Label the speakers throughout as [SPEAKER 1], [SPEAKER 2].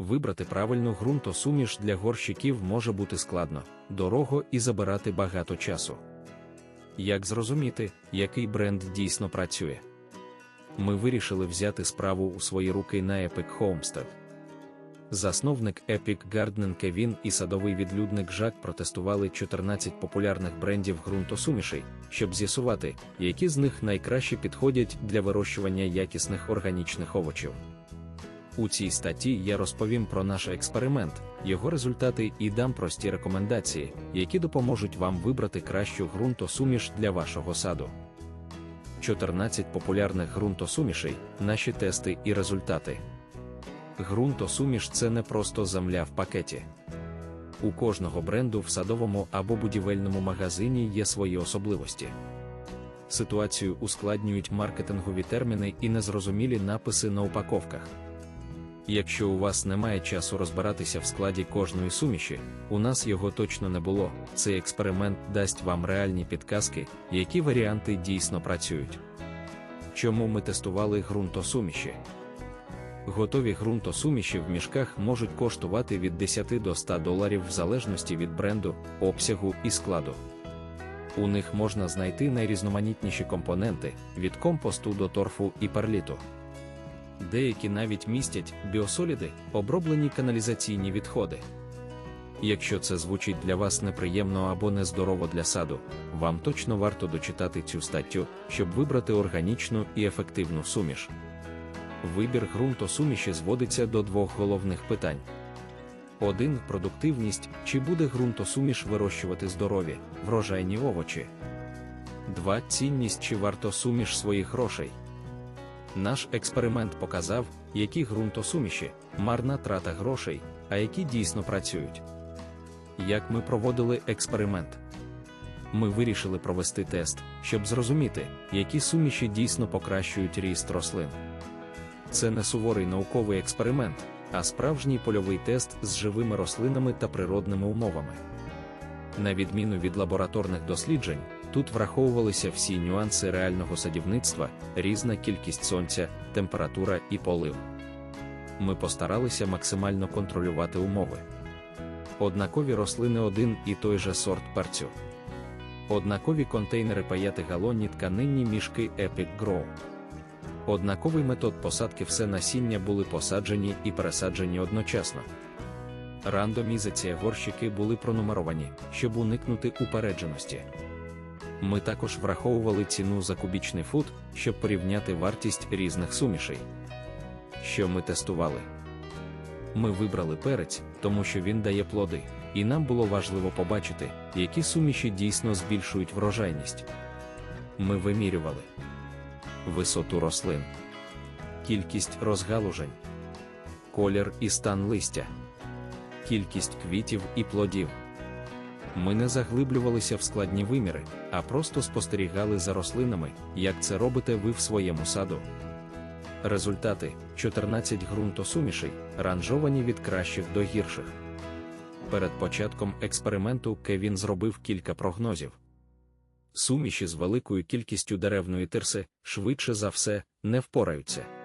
[SPEAKER 1] Вибрати правильну ґрунтосуміш для горщиків може бути складно, дорого і забирати багато часу. Як зрозуміти, який бренд дійсно працює? Ми вирішили взяти справу у свої руки на Epic Homestead. Засновник Epic Gardening Кевін і садовий відлюдник Жак протестували 14 популярних брендів ґрунтосумішей, щоб з'ясувати, які з них найкраще підходять для вирощування якісних органічних овочів. У цій статті я розповім про наш експеримент, його результати і дам прості рекомендації, які допоможуть вам вибрати кращу ґрунтосуміш для вашого саду. 14 популярних ґрунтосумішей, наші тести і результати. Ґрунтосуміш це не просто земля в пакеті. У кожного бренду в садовому або будівельному магазині є свої особливості. Ситуацію ускладнюють маркетингові терміни і незрозумілі написи на упаковках. Якщо у вас немає часу розбиратися в складі кожної суміші, у нас його точно не було. Цей експеримент дасть вам реальні підказки, які варіанти дійсно працюють. Чому ми тестували ґрунтосуміші? Готові ґрунтосуміші в мішках можуть коштувати від 10 до 100 доларів в залежності від бренду, обсягу і складу. У них можна знайти найрізноманітніші компоненти від компосту до торфу і перліту. Деякі навіть містять біосоліди, оброблені каналізаційні відходи. Якщо це звучить для вас неприємно або нездорово для саду, вам точно варто дочитати цю статтю, щоб вибрати органічну і ефективну суміш. Вибір ґрунтосуміші зводиться до двох головних питань. 1. Продуктивність, чи буде ґрунтосуміш вирощувати здорові, врожайні овочі. 2. Цінність, чи варто суміш своїх грошей. Наш експеримент показав, які ґрунтосуміші, марна трата грошей, а які дійсно працюють. Як ми проводили експеримент? Ми вирішили провести тест, щоб зрозуміти, які суміші дійсно покращують ріст рослин. Це не суворий науковий експеримент, а справжній польовий тест з живими рослинами та природними умовами. На відміну від лабораторних досліджень, тут враховувалися всі нюанси реального садівництва, різна кількість сонця, температура і полив. Ми постаралися максимально контролювати умови. Однакові рослини один і той же сорт перцю. Однакові контейнери 5-галонні тканинні мішки Epic Grow. Однаковий метод посадки все насіння були посаджені і пересаджені одночасно. Рандомізація горщики були пронумеровані, щоб уникнути упередженості. Ми також враховували ціну за кубічний фут, щоб порівняти вартість різних сумішей. Що ми тестували? Ми вибрали перець, тому що він дає плоди, і нам було важливо побачити, які суміші дійсно збільшують врожайність. Ми вимірювали висоту рослин, кількість розгалужень, колір і стан листя, кількість квітів і плодів. Ми не заглиблювалися в складні виміри, а просто спостерігали за рослинами, як це робите ви в своєму саду. Результати 14 ґрунтосумішей, ранжовані від кращих до гірших. Перед початком експерименту Кевін зробив кілька прогнозів. Суміші з великою кількістю деревної тирси, швидше за все, не впораються.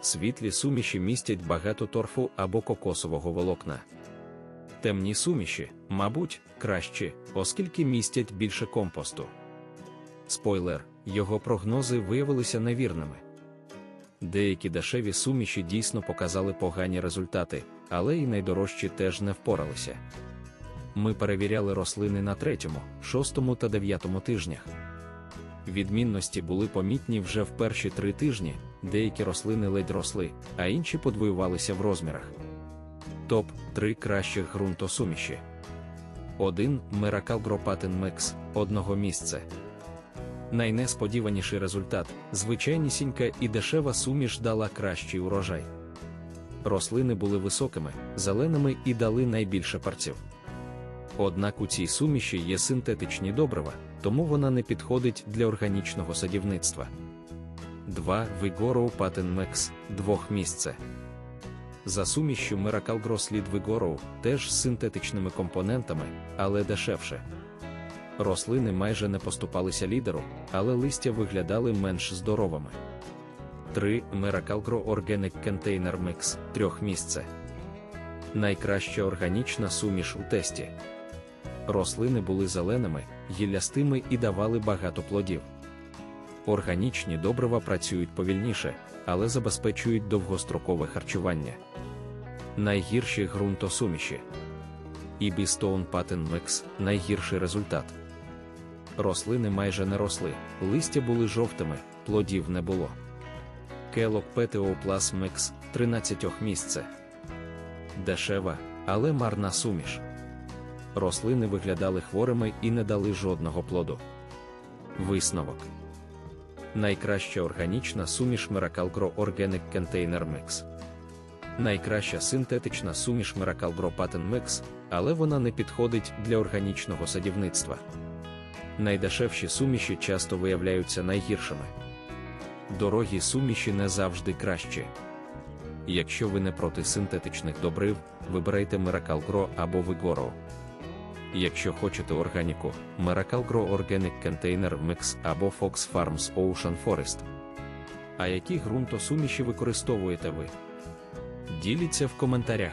[SPEAKER 1] Світлі суміші містять багато торфу або кокосового волокна. Темні суміші, мабуть, кращі, оскільки містять більше компосту. Спойлер, його прогнози виявилися невірними. Деякі дешеві суміші дійсно показали погані результати, але й найдорожчі теж не впоралися. Ми перевіряли рослини на третьому, шостому та дев'ятому тижнях. Відмінності були помітні вже в перші три тижні, деякі рослини ледь росли, а інші подвоювалися в розмірах. Топ 3 кращих ґрунтосуміші. 1. Miracle Grow Patent Mix одного місця. Найнесподіваніший результат звичайнісінька і дешева суміш дала кращий урожай. Рослини були високими, зеленими і дали найбільше парців. Однак у цій суміші є синтетичні добрива, тому вона не підходить для органічного садівництва. 2. Vigoro Patent Max двох місце. За сумішю Miracle слід Vigoro теж з синтетичними компонентами, але дешевше. Рослини майже не поступалися лідеру, але листя виглядали менш здоровими. 3. Miracle Organic Container Mix трьох місце. Найкраща органічна суміш у тесті. Рослини були зеленими, гіллястими і давали багато плодів. Органічні добрива працюють повільніше, але забезпечують довгострокове харчування. Найгірші ґрунтосуміші. Ібі Stone Patent Mix – найгірший результат. Рослини майже не росли, листя були жовтими, плодів не було. Kellogg PTO Plus Mix 13 місце. Дешева, але марна суміш. Рослини виглядали хворими і не дали жодного плоду. Висновок. Найкраща органічна суміш Miracle Organic Container Mix. Найкраща синтетична суміш Miracle Grow Patent Mix, але вона не підходить для органічного садівництва. Найдешевші суміші часто виявляються найгіршими. Дорогі суміші не завжди кращі. Якщо ви не проти синтетичних добрив, вибирайте Miracle Grow або Vigoro. Якщо хочете органіку, Miracle Grow Organic Container Mix або Fox Farms Ocean Forest. А які ґрунтосуміші використовуєте ви? Діліться в коментарях.